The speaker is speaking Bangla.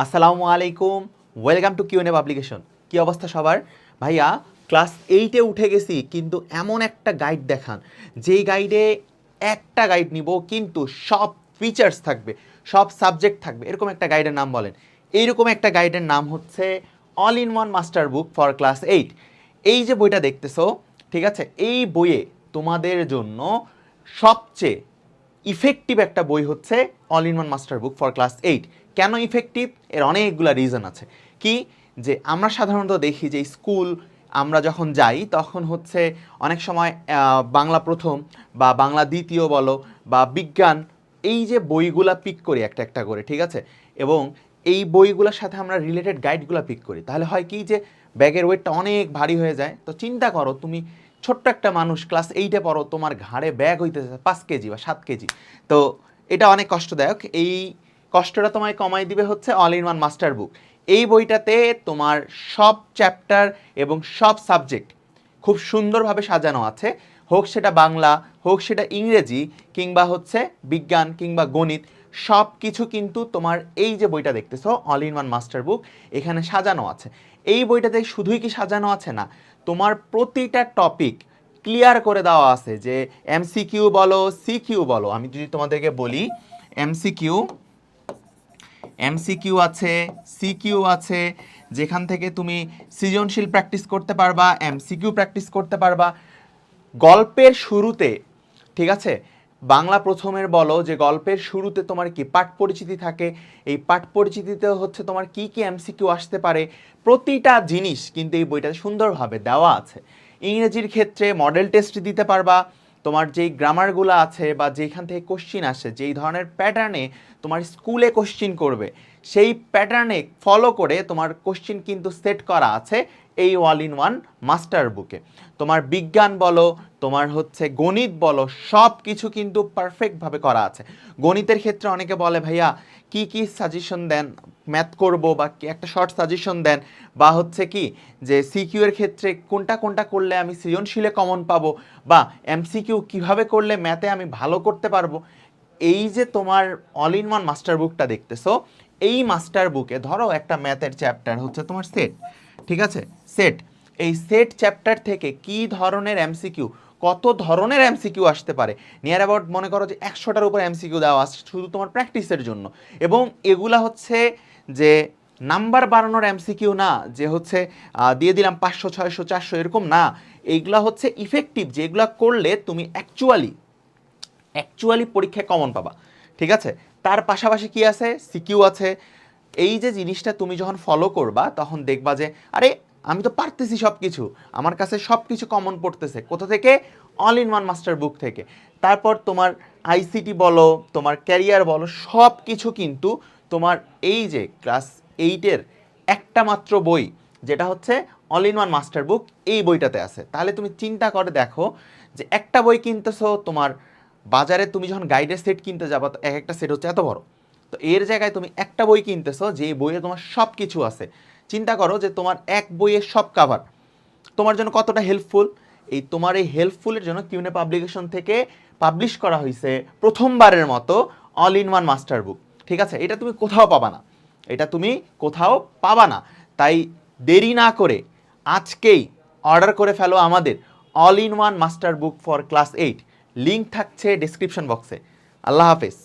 আসসালামু আলাইকুম ওয়েলকাম টু কিউএনএ পাবলিকেশন কি অবস্থা সবার? ভাইয়া ক্লাস এইটে উঠে গেছি, কিন্তু এমন একটা গাইড দেখান, যেই গাইডে একটা গাইড নিব, কিন্তু সব ফিচার্স থাকবে, সব সাবজেক্ট থাকবে, এরকম একটা গাইডের নাম বলেন। এইরকম একটা গাইডের নাম হচ্ছে all in one master book for class eight এই যে বইটা দেখতেছো, ঠিক আছে, এই বইয়ে তোমাদের জন্য সবচেয়ে ইফেক্টিভ একটা বই হচ্ছে all in one master book for class eight কেন ইফেক্টিভ এর অনেকগুলো রিজন আছে। কি? যে আমরা সাধারণত দেখি যে স্কুল আমরা যখন যাই, তখন হচ্ছে অনেক সময় বাংলা প্রথম বা বাংলা দ্বিতীয় বলো বা বিজ্ঞান, এই যে বইগুলা পিক করি একটা একটা করে, ঠিক আছে? এবং এই বইগুলোর সাথে আমরা রিলেটেড গাইডগুলো পিক করি। তাহলে হয় কি যে ব্যাগের ওয়েটটা অনেক ভারী হয়ে যায়। তো চিন্তা করো, তুমি ছোট্ট একটা মানুষ ক্লাস এইটে পড়ো, তোমার ঘাড়ে ব্যাগ হইতেছে পাঁচ কেজি বা সাত কেজি। তো এটা অনেক কষ্টদায়ক। এই কষ্টটা তোমায় কমাই দিবে হচ্ছে all in one master book এই বইটাতে তোমার সব চ্যাপ্টার এবং সব সাবজেক্ট খুব সুন্দরভাবে সাজানো আছে। হোক সেটা বাংলা, হোক সেটা ইংরেজি, কিংবা হচ্ছে বিজ্ঞান, কিংবা গণিত সব কিছু কিন্তু তোমার এই যে বইটা দেখতেছো all in one master book এখানে সাজানো আছে। এই বইটাতে শুধুই কি সাজানো আছে না তোমার প্রতিটা টপিক ক্লিয়ার করে দেওয়া আছে যে এমসিকিউ বলো সিকিউ বলো। আমি যদি তোমাদেরকে বলি এমসিকিউ এমসিকিউ আছে সিকিউ আছে, যেখান থেকে তুমি সৃজনশীল প্র্যাকটিস করতে পারবা এমসিকিউ প্র্যাকটিস করতে পারবা। গল্পের শুরুতে, ঠিক আছে? বাংলা প্রথমের বলো যে গল্পের শুরুতে তোমার কি পাঠ পরিচিতি থাকে? এই পাঠ পরিচিতিতে হচ্ছে তোমার কি কি এমসিকিউ আসতে পারে? প্রতিটা জিনিস কিন্তু এই বইটাতে সুন্দরভাবে দেওয়া আছে। ইংরেজির ক্ষেত্রে মডেল টেস্ট দিতে পারবা। তোমার যেই গ্রামারগুলো আছে বা যেখান থেকে কোশ্চিন আসে, যেই ধরনের প্যাটার্নে তোমার স্কুলে কোশ্চিন করবে, সেই প্যাটার্নে ফলো করে তোমার কোশ্চিন কিন্তু সেট করা আছে। এই অল ইন ওয়ান মাস্টার বুকে। তোমার বিজ্ঞান বলো, তোমার হচ্ছে গণিত বলো সব কিছু কিন্তু পারফেক্টভাবে করা আছে। গণিতের ক্ষেত্রে অনেকে বলে, ভাইয়া, কি কি সাজেশন দেন? ম্যাথ করব বা একটা শর্ট সাজেশন দেন? বা হচ্ছে কি, যে সিকিউ এর ক্ষেত্রে কোনটা কোনটা করলে আমি সৃজনশীলে কমন পাবো বা এমসিকিউ কীভাবে করলে ম্যাথে আমি ভালো করতে পারব? এই যে তোমার অল ইন ওয়ান মাস্টার বুকটা দেখতেছো, এই মাস্টার বুকে ধরো একটা ম্যাথের চ্যাপ্টার হচ্ছে তোমার সেট ঠিক আছে? সেট এই সেট চ্যাপ্টার থেকে কি ধরনের এমসিকিউ কত ধরনের এমসিকিউ আসতে পারে? নিয়ার অ্যাবাউট মনে করো যে একশোটার উপর এমসিকিউ দেওয়া আছে শুধু তোমার প্র্যাকটিসের জন্য। এবং এগুলা হচ্ছে যে নাম্বার বাড়ানোর এমসিকিউ না, যে হচ্ছে দিয়ে দিলাম পাঁচশো, ছয়শো, চারশো, এরকম না। এইগুলা হচ্ছে ইফেক্টিভ যেগুলা করলে তুমি অ্যাকচুয়ালি অ্যাকচুয়ালি পরীক্ষায় কমন পাবা। ঠিক আছে? তার পাশাপাশি কি আছে? সিকিউ আছে। এই যে জিনিসটা তুমি যখন ফলো করবা, তখন দেখবা যে, আরে, আমি তো পারতেছি সব কিছু আমার কাছে সব কিছু কমন পড়তেছে। কোথা থেকে? All in one master book থেকে। তারপর তোমার আইসিটি বলো, তোমার ক্যারিয়ার বলো সব কিছু কিন্তু তোমার এই যে ক্লাস এইটের একটা মাত্র বই, যেটা হচ্ছে all in one master book এই বইটাতে আছে। তাহলে তুমি চিন্তা করে দেখো যে একটা বই কিনতেছো, তোমার বাজারে তুমি যখন গাইডের সেট কিনতে যাব, তো এক একটা সেট হচ্ছে এত বড়। তো এর জায়গায় তুমি একটা বই কিনতেছো যে বইয়ে তোমার সব কিছু আছে। চিন্তা করো যে তোমার এক বইয়ে সব কাভার তোমার জন্য কতটা হেল্পফুল এই তোমার এই হেল্পফুলের জন্য কিউনে পাবলিকেশন থেকে পাবলিশ করা হয়েছে প্রথমবারের মতো all in one master book ঠিক আছে? এটা তুমি কোথাও পাবা না। এটা তুমি কোথাও পাবা না। তাই দেরি না করে আজকেই অর্ডার করে ফেলো আমাদের all in one master book for class eight link থাকছে ডিসক্রিপশন বক্সে আল্লাহ হাফেজ।